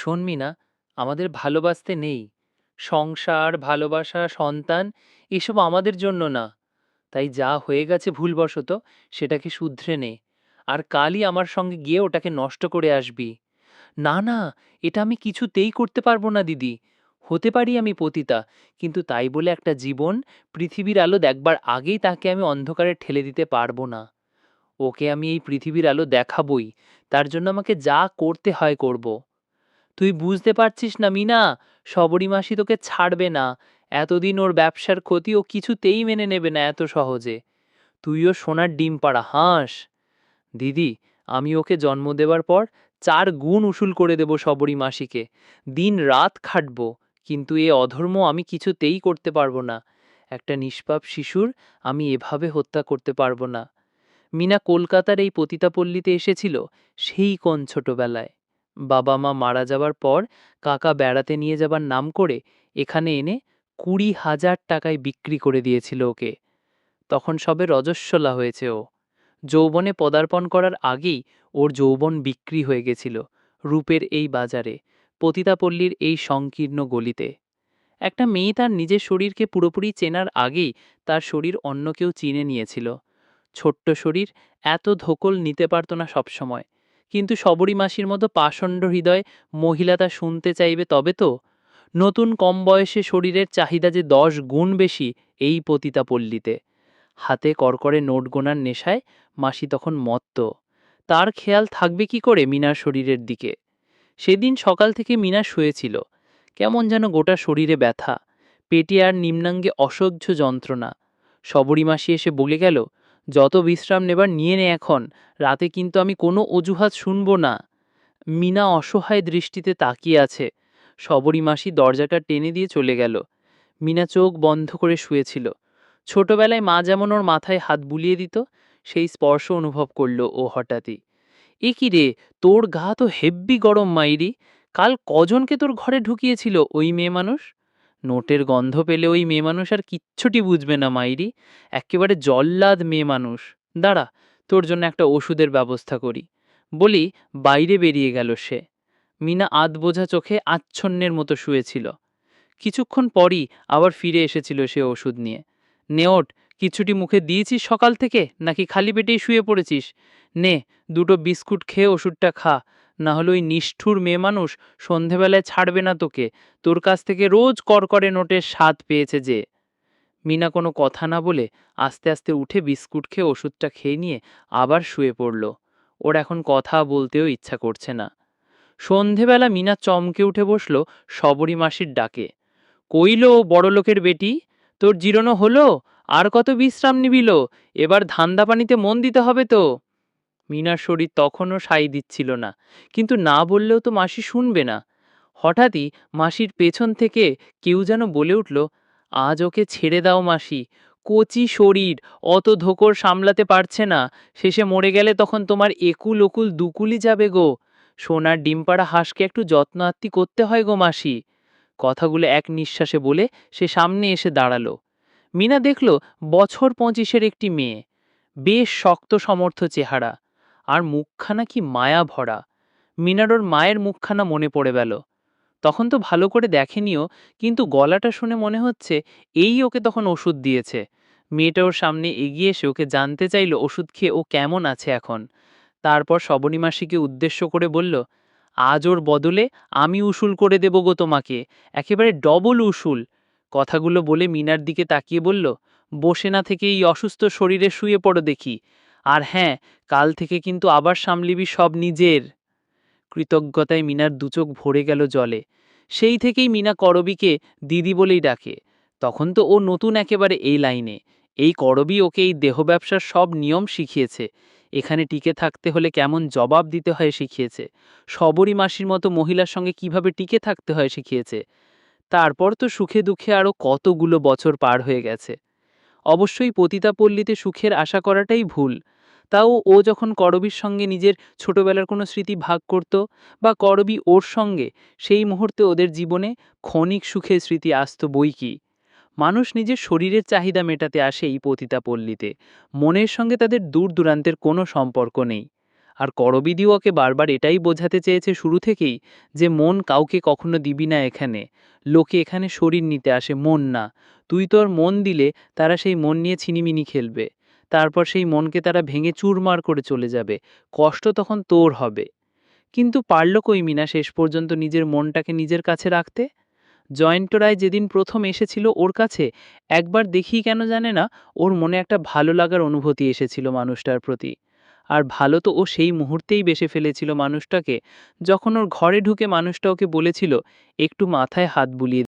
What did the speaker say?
শোন মিনা আমাদের ভালোবাসতে নেই। সংসার, ভালোবাসা, সন্তান, এসব আমাদের জন্য না। তাই যা হয়ে গেছে ভুলবশত, সেটাকে শুধরে নে। আর কালই আমার সঙ্গে গিয়ে ওটাকে নষ্ট করে আসবি। না না, এটা আমি কিছুতেই করতে পারব না, দিদি। হতে পারি আমি পতিতা, কিন্তু তাই বলে একটা জীবন, পৃথিবীর আলো দেখবার আগেই তাকে আমি অন্ধকারে ঠেলে দিতে পারব না। ওকে আমি এই পৃথিবীর আলো দেখাবই, তার জন্য আমাকে যা করতে হয় করব। তুই বুঝতে পারছিস না, মিনা। সবরী মাসি তোকে ছাড়বে না। এতদিন ওর ব্যবসার ক্ষতি ও কিছুতেই মেনে নেবে না এত সহজে। তুইও সোনার ডিম পাড়া, হাঁস। দিদি, আমি ওকে জন্ম দেবার পর চার গুণ উসুল করে দেব সবরী মাসিকে। দিন রাত খাটব, কিন্তু এ অধর্ম আমি কিছুতেই করতে পারব না। একটা নিষ্পাপ শিশুর আমি এভাবে হত্যা করতে পারব না। মিনা কলকাতার এই পতিতাপল্লীতে এসেছিল, সেই কোন ছোটবেলায়। বাবা মা মারা যাবার পর কাকা বেড়াতে নিয়ে যাবার নাম করে এখানে এনে কুড়ি হাজার টাকায় বিক্রি করে দিয়েছিল ওকে। তখন সবে রজস্বলা হয়েছে ও। যৌবনে পদার্পণ করার আগেই ওর যৌবন বিক্রি হয়ে গেছিল রূপের এই বাজারে, পতিতাপল্লীর এই সংকীর্ণ গলিতে। একটা মেয়ে তার নিজের শরীরকে পুরোপুরি চেনার আগেই তার শরীর অন্য কেউ চিনে নিয়েছিল। ছোট্ট শরীর এত ধকল নিতে পারত না সবসময়। কিন্তু সবরী মাসির মতো পাষণ্ড হৃদয় মহিলা তা শুনতে চাইবে তবে তো? নতুন কম বয়সে শরীরের চাহিদা যে দশ গুণ বেশি, এই পতিতা পল্লীতে হাতে করকরে নোট গোনার নেশায় মাসি তখন মত্ত। তার খেয়াল থাকবে কি করে মিনার শরীরের দিকে? সেদিন সকাল থেকে মিনা শুয়েছিল। কেমন যেন গোটা শরীরে ব্যথা। পেটে আর নিম্নাঙ্গে অসহ্য যন্ত্রণা। সবরী মাসি এসে বলে গেল যত বিশ্রাম নেবার নিয়ে নে এখন, রাতে কিন্তু আমি কোনো অজুহাত শুনব না। মিনা অসহায় দৃষ্টিতে তাকিয়ে আছে। সবরী মাসি দরজাটা টেনে দিয়ে চলে গেল। মিনা চোখ বন্ধ করে শুয়েছিল। ছোটবেলায় মা যেমন ওর মাথায় হাত বুলিয়ে দিত, সেই স্পর্শ অনুভব করল ও হঠাৎই। এ কি রে, তোর গা তো হেব্বি গরম মাইরি, কাল কজনকে তোর ঘরে ঢুকিয়েছিল ওই মেয়ে মানুষ? নোটের গন্ধ পেলে ওই মেয়ে মানুষ আর কিচ্ছুটি বুঝবে না, মাইরি। একেবারে জল্লাদ মেয়ে মানুষ। দাঁড়া, তোর জন্য একটা ওষুধের ব্যবস্থা করি। বলি, বাইরে বেরিয়ে গেল সে। মিনা আধ বোঝা চোখে আচ্ছন্নের মতো শুয়েছিল। কিছুক্ষণ পরই আবার ফিরে এসেছিল সে ওষুধ নিয়ে। নেওট কিছুটি মুখে দিয়েছিস সকাল থেকে? নাকি খালি পেটেই শুয়ে পড়েছিস? নে, দুটো বিস্কুট খেয়ে ওষুধটা খা। না হলে ওই নিষ্ঠুর মেয়ে মানুষ সন্ধেবেলায় ছাড়বে না তোকে। তোর কাছ থেকে রোজ করকরে নোটের স্বাদ পেয়েছে যে। মিনা কোনো কথা না বলে আস্তে আস্তে উঠে বিস্কুট খেয়ে ওষুধটা খেয়ে নিয়ে আবার শুয়ে পড়ল। ওর এখন কথা বলতেও ইচ্ছা করছে না। সন্ধেবেলা মিনা চমকে উঠে বসল সবরী মাসির ডাকে। কইল, বড়লোকের বেটি, তোর জিরোনো হলো? আর কত বিশ্রাম নিবিল? এবার ধান্দা পানিতে মন দিতে হবে তো। মিনার শরীর তখনও সাই দিচ্ছিল না, কিন্তু না বললেও তো মাসি শুনবে না। হঠাৎই মাসির পেছন থেকে কেউ যেন বলে উঠল, আজ ওকে ছেড়ে দাও মাসি, কচি শরীর, অত ধোকর সামলাতে পারছে না, শেষে মরে গেলে তখন তোমার একুল ওকুল দুকুলি যাবে গো। সোনার ডিমপাড়া হাঁসকে একটু যত্ন আত্মি করতে হয় গো মাসি। কথাগুলো এক নিঃশ্বাসে বলে সে সামনে এসে দাঁড়াল। মিনা দেখল বছর পঁচিশের একটি মেয়ে, বেশ শক্ত, সমর্থ চেহারা। আর মুখখানা কি মায়া ভরা। মিনার ওর মায়ের মুখখানা মনে পড়ে গেল তখন তো ভালো করে দেখেনিও, কিন্তু গলাটা শুনে মনে হচ্ছে এই ওকে তখন ওষুধ দিয়েছে। মেয়েটা ওর সামনে এগিয়ে এসে ওকে জানতে চাইল ওষুধ খেয়ে ও কেমন আছে এখন। তারপর শবনীমাসিকে উদ্দেশ্য করে বলল, আজ ওর বদলে আমি উসুল করে দেব গো তোমাকে, একেবারে ডবল উসুল। কথাগুলো বলে মিনার দিকে তাকিয়ে বলল, বসে না থেকে এই অসুস্থ শরীরে শুয়ে পড়ো দেখি। আর হ্যাঁ কাল থেকে কিন্তু আবার সামলিবি সব নিজের। কৃতজ্ঞতায় মিনার দুচোখ ভরে গেল জলে। সেই থেকেই মিনা করবিকে দিদি বলেই ডাকে। তখন তো ও নতুন একেবারে এই লাইনে। এই করবি ওকে এই দেহ ব্যবসার সব নিয়ম শিখিয়েছে। এখানে টিকে থাকতে হলে কেমন জবাব দিতে হয় শিখিয়েছে। সবরী মাসির মতো মহিলার সঙ্গে কীভাবে টিকে থাকতে হয় শিখিয়েছে। তারপর তো সুখে দুঃখে আরও কতগুলো বছর পার হয়ে গেছে। অবশ্যই পতিতাপল্লীতে সুখের আশা করাটাই ভুল। তাও ও যখন করবীর সঙ্গে নিজের ছোটবেলার কোনো স্মৃতি ভাগ করত বা করবী ওর সঙ্গে, সেই মুহূর্তে ওদের জীবনে ক্ষণিক সুখের স্মৃতি আসত বই কি। মানুষ নিজের শরীরের চাহিদা মেটাতে আসে এই পতিতাপল্লীতে মনের সঙ্গে তাদের দূর দূরান্তের কোনো সম্পর্ক নেই। আর করবিদিও ওকে বারবার এটাই বোঝাতে চেয়েছে শুরু থেকেই যে মন কাউকে কখনো দিবি না এখানে। লোকে এখানে শরীর নিতে আসে, মন না। তুই তোর মন দিলে তারা সেই মন নিয়ে ছিনিমিনি খেলবে। তারপর সেই মনকে তারা ভেঙে চুরমার করে চলে যাবে। কষ্ট তখন তোর হবে। কিন্তু পারল কই মিনা শেষ পর্যন্ত নিজের মনটাকে নিজের কাছে রাখতে? জয়ন্ত রায় যেদিন প্রথম এসেছিল ওর কাছে, একবার দেখি কেন জানে না, ওর মনে একটা ভালো লাগার অনুভূতি এসেছিল মানুষটার প্রতি। আর ভালো তো ও সেই মুহূর্তেই বেসে ফেলেছিল মানুষটাকে। যখন ওর ঘরে ঢুকে মানুষটা ওকে বলেছিল, একটু মাথায় হাত বুলিয়ে